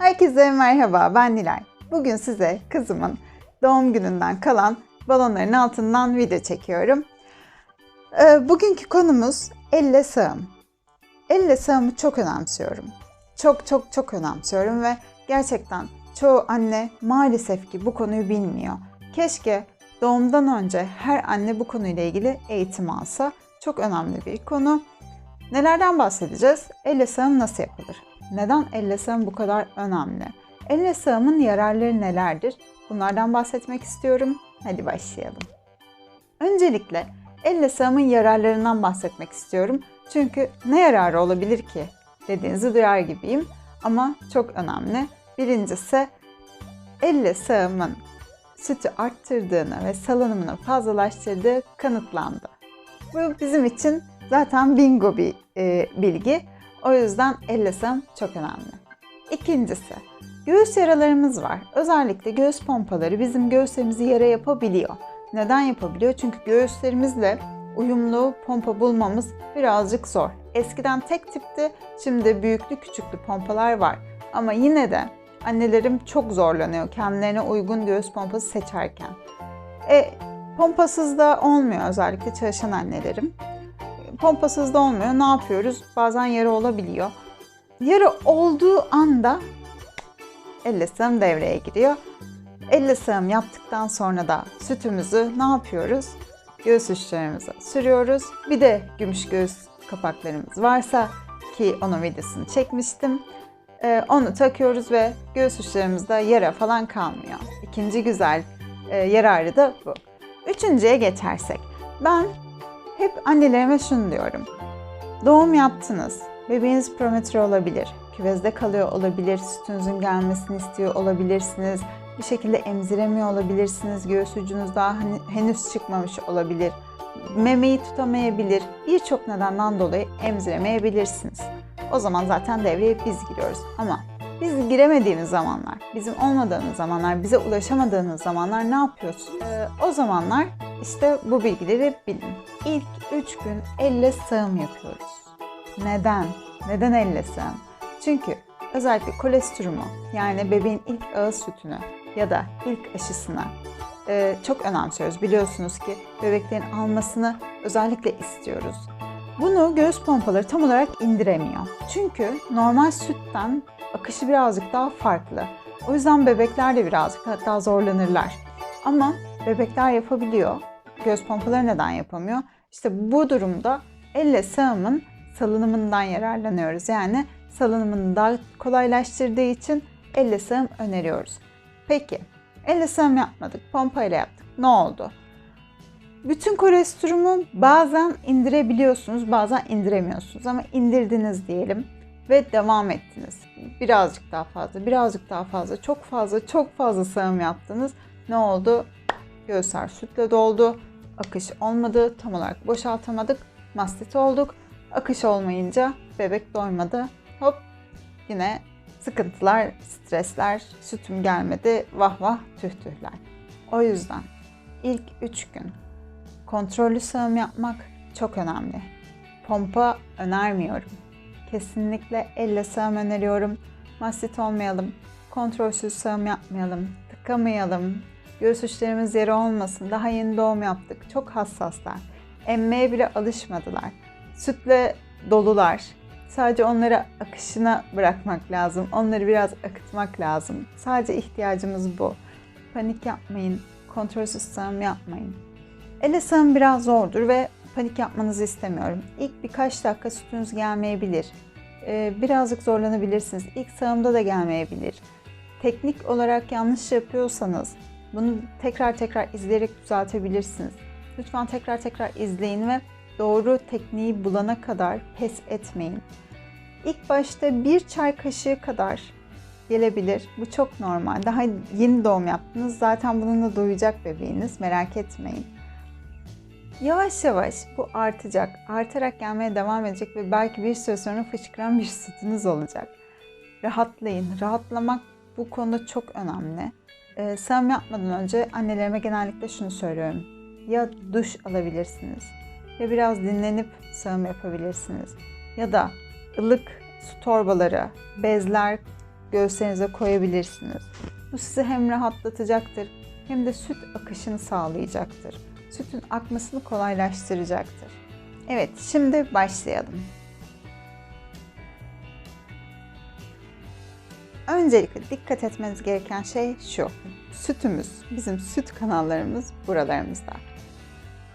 Herkese merhaba, ben Nilay. Bugün size kızımın doğum gününden kalan balonların altından video çekiyorum. Ee, bugünkü konumuz elle sağım. Elle sağımı çok önemsiyorum. Çok çok çok önemsiyorum ve gerçekten çoğu anne maalesef ki bu konuyu bilmiyor. Keşke doğumdan önce her anne bu konuyla ilgili eğitim alsa. Çok önemli bir konu. Nelerden bahsedeceğiz? Elle sağım nasıl yapılır? Neden elle sağım bu kadar önemli? Elle sağımın yararları nelerdir? Bunlardan bahsetmek istiyorum. Hadi başlayalım. Öncelikle elle sağımın yararlarından bahsetmek istiyorum. Çünkü ne yararı olabilir ki dediğinizi duyar gibiyim ama çok önemli. Birincisi elle sağımın sütü arttırdığını ve salınımını fazlalaştırdığı kanıtlandı. Bu bizim için zaten bingo bir e, bilgi. O yüzden elle sağım çok önemli. İkincisi, göğüs yaralarımız var. Özellikle göğüs pompaları bizim göğüslerimizi yara yapabiliyor. Neden yapabiliyor? Çünkü göğüslerimizle uyumlu pompa bulmamız birazcık zor. Eskiden tek tipti, şimdi büyüklü küçüklü pompalar var. Ama yine de annelerim çok zorlanıyor kendilerine uygun göğüs pompası seçerken. E, pompasız da olmuyor özellikle çalışan annelerim. Pompasız da olmuyor. Ne yapıyoruz? Bazen yara olabiliyor. Yara olduğu anda elle sığım devreye giriyor. Elle sığım yaptıktan sonra da sütümüzü ne yapıyoruz? Göğüs uçlarımıza sürüyoruz. Bir de gümüş göğüs kapaklarımız varsa ki onun videosunu çekmiştim. Ee, onu takıyoruz ve göğüs uçlarımızda yara falan kalmıyor. İkinci güzel e, yararı da bu. Üçüncüye geçersek. Ben hep annelerime şunu diyorum. Doğum yaptınız. Bebeğiniz prematüre olabilir. Küvezde kalıyor olabilir. Sütünüzün gelmesini istiyor olabilirsiniz. Bir şekilde emziremiyor olabilirsiniz. Göğüs ucunuz daha hani, henüz çıkmamış olabilir. Memeyi tutamayabilir. Birçok nedenden dolayı emziremeyebilirsiniz. O zaman zaten devreye biz giriyoruz. Ama biz giremediğimiz zamanlar, bizim olmadığımız zamanlar, bize ulaşamadığınız zamanlar ne yapıyorsunuz? Ee, o zamanlar işte bu bilgileri bilin. İlk 3 gün elle sağım yapıyoruz. Neden? Neden elle sağım? Çünkü özellikle kolesterumu yani bebeğin ilk ağız sütünü ya da ilk aşısını e, çok önemsiyoruz. Biliyorsunuz ki bebeklerin almasını özellikle istiyoruz. Bunu göğüs pompaları tam olarak indiremiyor. Çünkü normal sütten akışı birazcık daha farklı. O yüzden bebekler de birazcık hatta zorlanırlar. Ama bebekler yapabiliyor. Göğüs pompaları neden yapamıyor? İşte bu durumda elle sağımın salınımından yararlanıyoruz. Yani salınımını daha kolaylaştırdığı için elle sağım öneriyoruz. Peki elle sağım yapmadık, pompayla yaptık. Ne oldu? Bütün kolesterumu bazen indirebiliyorsunuz, bazen indiremiyorsunuz ama indirdiniz diyelim ve devam ettiniz. Birazcık daha fazla, birazcık daha fazla, çok fazla, çok fazla sağım yaptınız. Ne oldu? Göğüsler sütle doldu, akış olmadı, tam olarak boşaltamadık, mastit olduk. Akış olmayınca bebek doymadı. Hop yine sıkıntılar, stresler, sütüm gelmedi, vah vah tüh tühler. O yüzden ilk 3 gün kontrollü sağım yapmak çok önemli. Pompa önermiyorum. Kesinlikle elle sağım öneriyorum. Mastit olmayalım, kontrolsüz sağım yapmayalım, tıkamayalım, göğüs uçlarımız yere olmasın. Daha yeni doğum yaptık. Çok hassaslar. Emmeye bile alışmadılar. Sütle dolular. Sadece onları akışına bırakmak lazım. Onları biraz akıtmak lazım. Sadece ihtiyacımız bu. Panik yapmayın. Kontrolsüz sağım yapmayın. Elle sağım biraz zordur ve panik yapmanızı istemiyorum. İlk birkaç dakika sütünüz gelmeyebilir. Ee, birazcık zorlanabilirsiniz. İlk sağımda da gelmeyebilir. Teknik olarak yanlış yapıyorsanız bunu tekrar tekrar izleyerek düzeltebilirsiniz. Lütfen tekrar tekrar izleyin ve doğru tekniği bulana kadar pes etmeyin. İlk başta bir çay kaşığı kadar gelebilir. Bu çok normal. Daha yeni doğum yaptınız. Zaten bununla doyacak bebeğiniz. Merak etmeyin. Yavaş yavaş bu artacak. Artarak gelmeye devam edecek ve belki bir süre sonra fışkıran bir sütünüz olacak. Rahatlayın. Rahatlamak bu konuda çok önemli. Sağım yapmadan önce annelerime genellikle şunu söylüyorum. Ya duş alabilirsiniz ya biraz dinlenip sağım yapabilirsiniz. Ya da ılık su torbaları, bezler göğüslerinize koyabilirsiniz. Bu sizi hem rahatlatacaktır hem de süt akışını sağlayacaktır. Sütün akmasını kolaylaştıracaktır. Evet, şimdi başlayalım. Öncelikle dikkat etmeniz gereken şey şu. Sütümüz, bizim süt kanallarımız buralarımızda.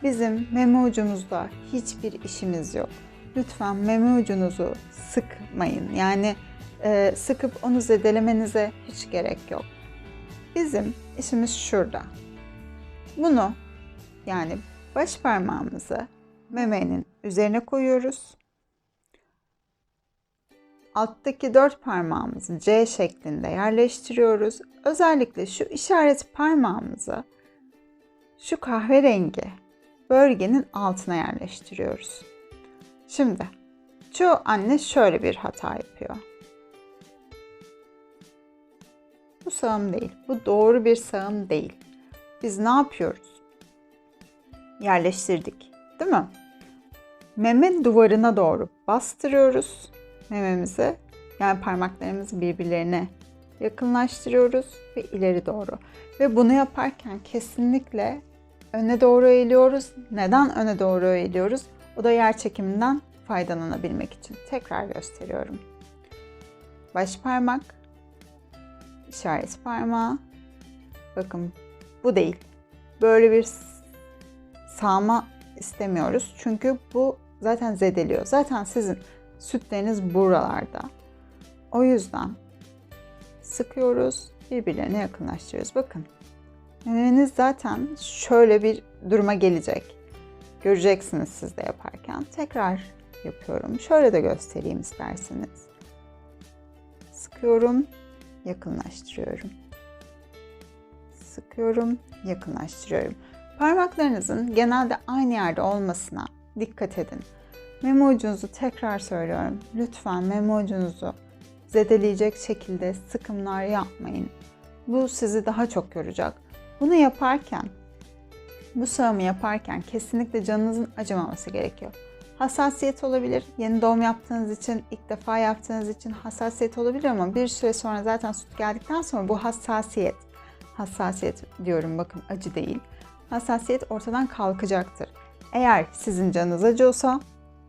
Bizim meme ucumuzda hiçbir işimiz yok. Lütfen meme ucunuzu sıkmayın. Yani e, sıkıp onu zedelemenize hiç gerek yok. Bizim işimiz şurada. Bunu yani baş parmağımızı memenin üzerine koyuyoruz. Alttaki dört parmağımızı C şeklinde yerleştiriyoruz. Özellikle şu işaret parmağımızı şu kahverengi bölgenin altına yerleştiriyoruz. Şimdi çoğu anne şöyle bir hata yapıyor. Bu sağım değil. Bu doğru bir sağım değil. Biz ne yapıyoruz? Yerleştirdik. Değil mi? Meme duvarına doğru bastırıyoruz mememizi. Yani parmaklarımızı birbirlerine yakınlaştırıyoruz ve ileri doğru. Ve bunu yaparken kesinlikle öne doğru eğiliyoruz. Neden öne doğru eğiliyoruz? O da yer çekiminden faydalanabilmek için. Tekrar gösteriyorum. Baş parmak, işaret parmağı. Bakın bu değil. Böyle bir sağma istemiyoruz. Çünkü bu zaten zedeliyor. Zaten sizin sütleriniz buralarda. O yüzden sıkıyoruz, birbirlerine yakınlaştırıyoruz. Bakın memeniz zaten şöyle bir duruma gelecek. Göreceksiniz siz de yaparken. Tekrar yapıyorum. Şöyle de göstereyim isterseniz. Sıkıyorum, yakınlaştırıyorum. Sıkıyorum, yakınlaştırıyorum. Parmaklarınızın genelde aynı yerde olmasına dikkat edin. Meme ucunuzu tekrar söylüyorum. Lütfen meme ucunuzu zedeleyecek şekilde sıkımlar yapmayın. Bu sizi daha çok yoracak. Bunu yaparken, bu sağımı yaparken kesinlikle canınızın acımaması gerekiyor. Hassasiyet olabilir. Yeni doğum yaptığınız için, ilk defa yaptığınız için hassasiyet olabilir ama bir süre sonra zaten süt geldikten sonra bu hassasiyet, hassasiyet diyorum bakın acı değil. Hassasiyet ortadan kalkacaktır. Eğer sizin canınız acıyorsa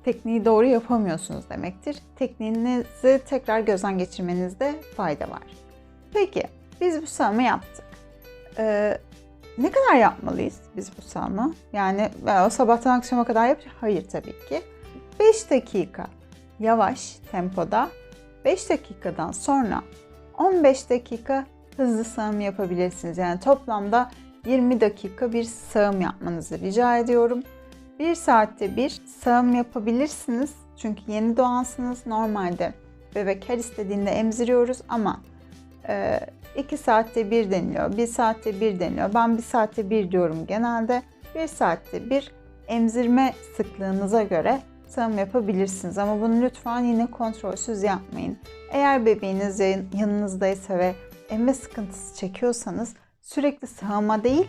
tekniği doğru yapamıyorsunuz demektir. Tekniğinizi tekrar gözden geçirmenizde fayda var. Peki biz bu sağımı yaptık. Ee, ne kadar yapmalıyız biz bu sağımı? Yani o sabahtan akşama kadar yap? Hayır tabii ki. 5 dakika yavaş tempoda 5 dakikadan sonra 15 dakika hızlı sağım yapabilirsiniz. Yani toplamda 20 dakika bir sağım yapmanızı rica ediyorum. Bir saatte bir sağım yapabilirsiniz. Çünkü yeni doğansınız. Normalde bebek her istediğinde emziriyoruz ama e, iki saatte bir deniliyor, bir saatte bir deniliyor. Ben bir saatte bir diyorum genelde. Bir saatte bir emzirme sıklığınıza göre sağım yapabilirsiniz. Ama bunu lütfen yine kontrolsüz yapmayın. Eğer bebeğiniz yanınızdaysa ve emme sıkıntısı çekiyorsanız sürekli sağıma değil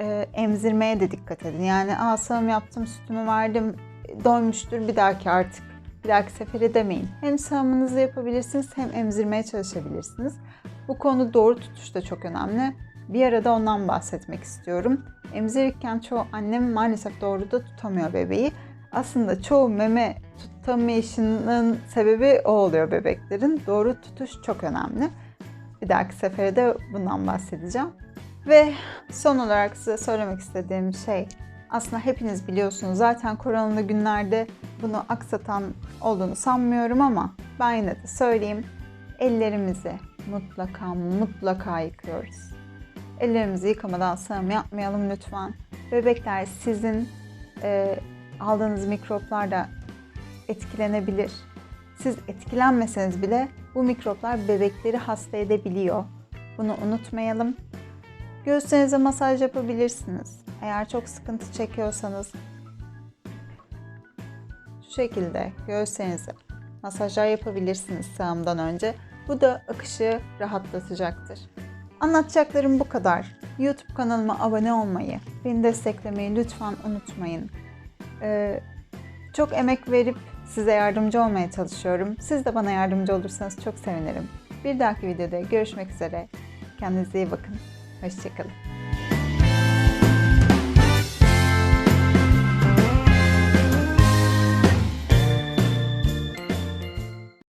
e, emzirmeye de dikkat edin. Yani aa sağım yaptım, sütümü verdim, doymuştur bir dahaki artık bir dahaki sefere demeyin. Hem sağımınızı yapabilirsiniz hem emzirmeye çalışabilirsiniz. Bu konu doğru tutuş da çok önemli. Bir arada ondan bahsetmek istiyorum. Emzirirken çoğu annem maalesef doğru da tutamıyor bebeği. Aslında çoğu meme tutamayışının sebebi o oluyor bebeklerin. Doğru tutuş çok önemli. Bir dahaki sefere de bundan bahsedeceğim. Ve son olarak size söylemek istediğim şey aslında hepiniz biliyorsunuz zaten koronalı günlerde bunu aksatan olduğunu sanmıyorum ama ben yine de söyleyeyim. Ellerimizi mutlaka mutlaka yıkıyoruz. Ellerimizi yıkamadan sağım yapmayalım lütfen. Bebekler sizin e, aldığınız mikroplarla etkilenebilir. Siz etkilenmeseniz bile bu mikroplar bebekleri hasta edebiliyor. Bunu unutmayalım. Göğüslerinize masaj yapabilirsiniz. Eğer çok sıkıntı çekiyorsanız şu şekilde göğüslerinize masajlar yapabilirsiniz sağımdan önce. Bu da akışı rahatlatacaktır. Anlatacaklarım bu kadar. YouTube kanalıma abone olmayı, beni desteklemeyi lütfen unutmayın. Ee, çok emek verip size yardımcı olmaya çalışıyorum. Siz de bana yardımcı olursanız çok sevinirim. Bir dahaki videoda görüşmek üzere. Kendinize iyi bakın. Hoşçakalın.